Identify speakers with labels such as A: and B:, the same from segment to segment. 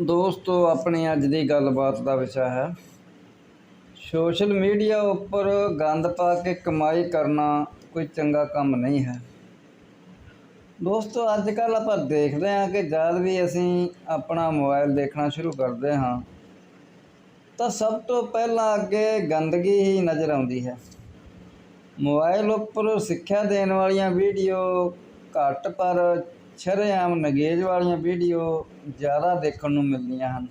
A: ਦੋਸਤੋ, ਆਪਣੀ ਅੱਜ ਦੀ ਗੱਲਬਾਤ ਦਾ ਵਿਸ਼ਾ ਹੈ। ਸੋਸ਼ਲ ਮੀਡੀਆ ਉੱਪਰ ਗੰਦ ਪਾ ਕੇ ਕਮਾਈ ਕਰਨਾ ਕੋਈ ਚੰਗਾ ਕੰਮ ਨਹੀਂ ਹੈ। ਦੋਸਤੋ ਅੱਜ ਕੱਲ ਆਪਾਂ ਦੇਖਦੇ ਹਾਂ ਕਿ ਜਦ ਵੀ ਅਸੀਂ ਆਪਣਾ ਮੋਬਾਈਲ ਦੇਖਣਾ ਸ਼ੁਰੂ ਕਰਦੇ ਹਾਂ, ਤਾਂ ਸਭ ਤੋਂ ਪਹਿਲਾਂ ਅੱਗੇ ਗੰਦਗੀ ਹੀ ਨਜ਼ਰ ਆਉਂਦੀ ਹੈ। ਮੋਬਾਈਲ ਉੱਪਰ ਸਿੱਖਿਆ ਦੇਣ ਵਾਲੀਆਂ ਵੀਡੀਓ ਘੱਟ ਪਰ ਸ਼ਰੇਆਮ ਨਗੇਜ ਵਾਲੀਆਂ ਵੀਡੀਓ ਜ਼ਿਆਦਾ ਦੇਖਣ ਨੂੰ ਮਿਲਦੀਆਂ ਹਨ।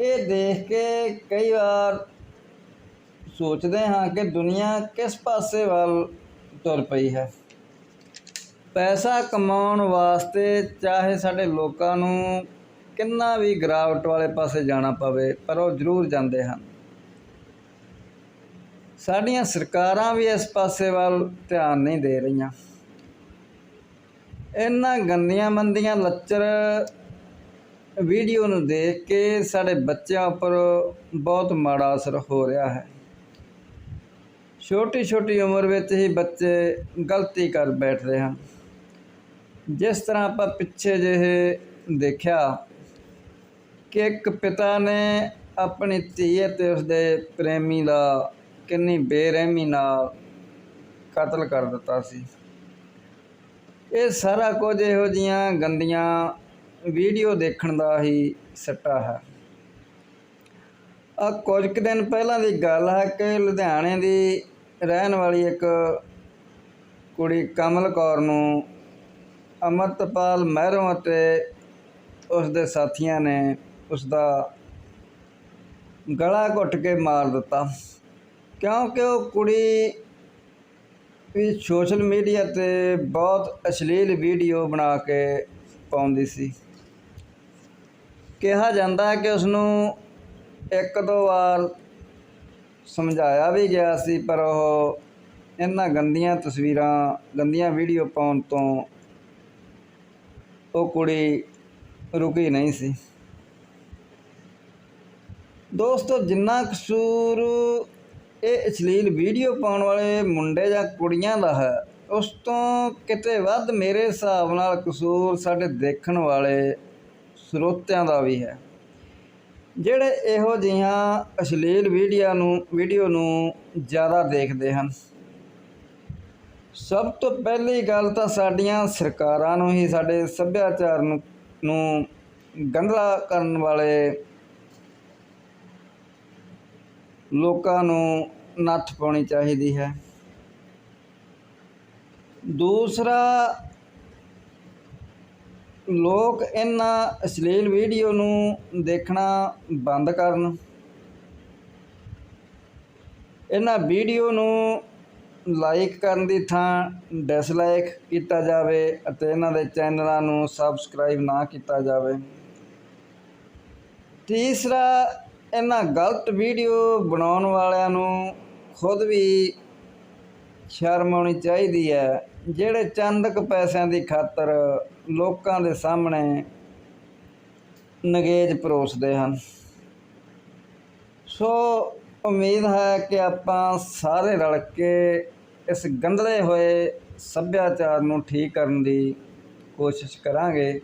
A: ਇਹ ਦੇਖ ਕੇ ਕਈ ਵਾਰ ਸੋਚਦੇ ਹਾਂ ਕਿ ਦੁਨੀਆ ਕਿਸ ਪਾਸੇ ਵੱਲ ਤੁਰ ਪਈ ਹੈ। ਪੈਸਾ ਕਮਾਉਣ ਵਾਸਤੇ ਚਾਹੇ ਸਾਡੇ ਲੋਕਾਂ ਨੂੰ ਕਿੰਨਾ ਵੀ ਗਿਰਾਵਟ ਵਾਲੇ ਪਾਸੇ ਜਾਣਾ ਪਵੇ, ਪਰ ਉਹ ਜ਼ਰੂਰ ਜਾਂਦੇ ਹਨ। ਸਾਡੀਆਂ ਸਰਕਾਰਾਂ ਵੀ ਇਸ ਪਾਸੇ ਵੱਲ ਧਿਆਨ ਨਹੀਂ ਦੇ ਰਹੀਆਂ। ਇਹਨਾਂ ਗੰਦੀਆਂ ਮੰਦੀਆਂ ਲੱਚਰ ਵੀਡੀਓ ਨੂੰ ਦੇਖ ਕੇ ਸਾਡੇ ਬੱਚਿਆਂ ਉੱਪਰ ਬਹੁਤ ਮਾੜਾ ਅਸਰ ਹੋ ਰਿਹਾ ਹੈ। ਛੋਟੀ ਛੋਟੀ ਉਮਰ ਵਿੱਚ ਹੀ ਬੱਚੇ ਗਲਤੀ ਕਰ ਬੈਠਦੇ ਹਨ। ਜਿਸ ਤਰ੍ਹਾਂ ਆਪਾਂ ਪਿੱਛੇ ਜਿਹੇ ਦੇਖਿਆ ਕਿ ਇੱਕ ਪਿਤਾ ਨੇ ਆਪਣੀ ਧੀ ਅਤੇ ਉਸਦੇ ਪ੍ਰੇਮੀ ਦਾ ਕਿੰਨੀ ਬੇਰਹਿਮੀ ਨਾਲ ਕਤਲ ਕਰ ਦਿੱਤਾ ਸੀ। ਇਹ ਸਾਰਾ ਕੁਝ ਇਹੋ ਜੀਆਂ ਗੰਦੀਆਂ ਵੀਡੀਓ ਦੇਖਣ ਦਾ ਹੀ ਸੱਟਾ ਹੈ। ਆ ਕੁਝ ਕੁ ਦਿਨ ਪਹਿਲਾਂ ਦੀ ਗੱਲ ਹੈ ਕਿ ਲੁਧਿਆਣੇ ਦੀ ਰਹਿਣ ਵਾਲੀ ਇੱਕ ਕੁੜੀ ਕਮਲ ਕੌਰ ਨੂੰ ਅਮਰਤਪਾਲ ਮਹਿਰੋਂ ਅਤੇ ਉਸ ਦੇ ਸਾਥੀਆਂ ਨੇ ਉਸ ਦਾ ਗਲਾ ਘੁੱਟ ਕੇ ਮਾਰ ਦਿੱਤਾ। ਕਿਉਂਕਿ ਉਹ ਕੁੜੀ ਵੀ ਸੋਸ਼ਲ ਮੀਡੀਆ ਤੇ ਬਹੁਤ ਅਸ਼ਲੀਲ ਵੀਡੀਓ ਬਣਾ ਕੇ ਪਾਉਂਦੀ ਸੀ। ਕਿਹਾ ਜਾਂਦਾ ਹੈ ਕਿ ਉਸ ਨੂੰ ਇੱਕ ਦੋ ਵਾਰ ਸਮਝਾਇਆ ਵੀ ਗਿਆ ਸੀ, ਪਰ ਉਹ ਇਹਨਾਂ ਗੰਦੀਆਂ ਤਸਵੀਰਾਂ, ਗੰਦੀਆਂ ਵੀਡੀਓ ਪਾਉਣ ਤੋਂ ਉਹ ਕੁੜੀ ਰੁਕੀ ਨਹੀਂ ਸੀ। ਦੋਸਤੋ, ਜਿੰਨਾ ਕਸੂਰ ਇਹ ਅਸ਼ਲੀਲ ਵੀਡੀਓ ਪਾਉਣ ਵਾਲੇ ਮੁੰਡੇ ਜਾਂ ਕੁੜੀਆਂ ਦਾ ਹੈ। ਉਸ ਤੋਂ ਕਿਤੇ ਵੱਧ ਮੇਰੇ ਹਿਸਾਬ ਨਾਲ ਕਸੂਰ ਸਾਡੇ ਦੇਖਣ ਵਾਲੇ ਸਰੋਤਿਆਂ ਦਾ ਵੀ ਹੈ। ਜਿਹੜੇ ਇਹੋ ਜਿਹੀਆਂ ਅਸ਼ਲੀਲ ਵੀਡੀਓ ਨੂੰ ਵੀਡੀਓ ਨੂੰ ਜ਼ਿਆਦਾ ਦੇਖਦੇ ਹਨ। ਸਭ ਤੋਂ ਪਹਿਲੀ ਗੱਲ ਤਾਂ ਸਾਡੀਆਂ ਸਰਕਾਰਾਂ ਨੂੰ ਹੀ, ਸਾਡੇ ਸੱਭਿਆਚਾਰ ਨੂੰ ਨੂੰ ਗੰਧਲਾ ਕਰਨ ਵਾਲੇ ਲੋਕਾਂ ਨੂੰ ਨੱਥ ਪਾਉਣੀ ਚਾਹੀਦੀ ਹੈ। ਦੂਸਰਾ, ਲੋਕ ਇਹਨਾਂ ਅਸ਼ਲੀਲ ਵੀਡੀਓ ਨੂੰ ਦੇਖਣਾ ਬੰਦ ਕਰਨ। ਇਹਨਾਂ ਵੀਡੀਓ ਨੂੰ ਲਾਈਕ ਕਰਨ ਦੀ ਥਾਂ ਡਿਸਲਾਈਕ ਕੀਤਾ ਜਾਵੇ ਅਤੇ ਇਹਨਾਂ ਦੇ ਚੈਨਲਾਂ ਨੂੰ ਸਬਸਕ੍ਰਾਈਬ ਨਾ ਕੀਤਾ ਜਾਵੇ। ਤੀਸਰਾ ਇਹਨਾਂ ਗਲਤ ਵੀਡੀਓ ਬਣਾਉਣ ਵਾਲਿਆਂ ਨੂੰ ਖੁਦ ਵੀ ਸ਼ਰਮ ਆਉਣੀ ਚਾਹੀਦੀ ਹੈ। ਜਿਹੜੇ ਚੰਦਕ ਪੈਸਿਆਂ ਦੀ ਖਾਤਰ ਲੋਕਾਂ ਦੇ ਸਾਹਮਣੇ ਨਗੇਜ ਪਰੋਸਦੇ ਹਨ। ਸੋ ਉਮੀਦ ਹੈ ਕਿ ਆਪਾਂ ਸਾਰੇ ਰਲ ਕੇ ਇਸ ਗੰਦਲੇ ਹੋਏ ਸੱਭਿਆਚਾਰ ਨੂੰ ਠੀਕ ਕਰਨ ਦੀ ਕੋਸ਼ਿਸ਼ ਕਰਾਂਗੇ।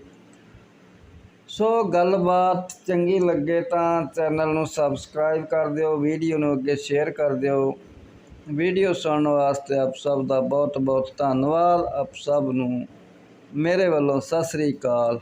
A: ਸੋ ਗੱਲਬਾਤ ਚੰਗੀ ਲੱਗੇ ਤਾਂ ਚੈਨਲ ਨੂੰ ਸਬਸਕ੍ਰਾਈਬ ਕਰ ਦਿਓ, ਵੀਡੀਓ ਨੂੰ ਅੱਗੇ ਸ਼ੇਅਰ ਕਰ ਦਿਓ। ਵੀਡੀਓ ਸੁਣਨ ਵਾਸਤੇ ਆਪ ਸਭ ਦਾ ਬਹੁਤ ਬਹੁਤ ਧੰਨਵਾਦ। ਆਪ ਸਭ ਨੂੰ ਮੇਰੇ ਵੱਲੋਂ ਸਤਿ ਸ੍ਰੀ ਅਕਾਲ।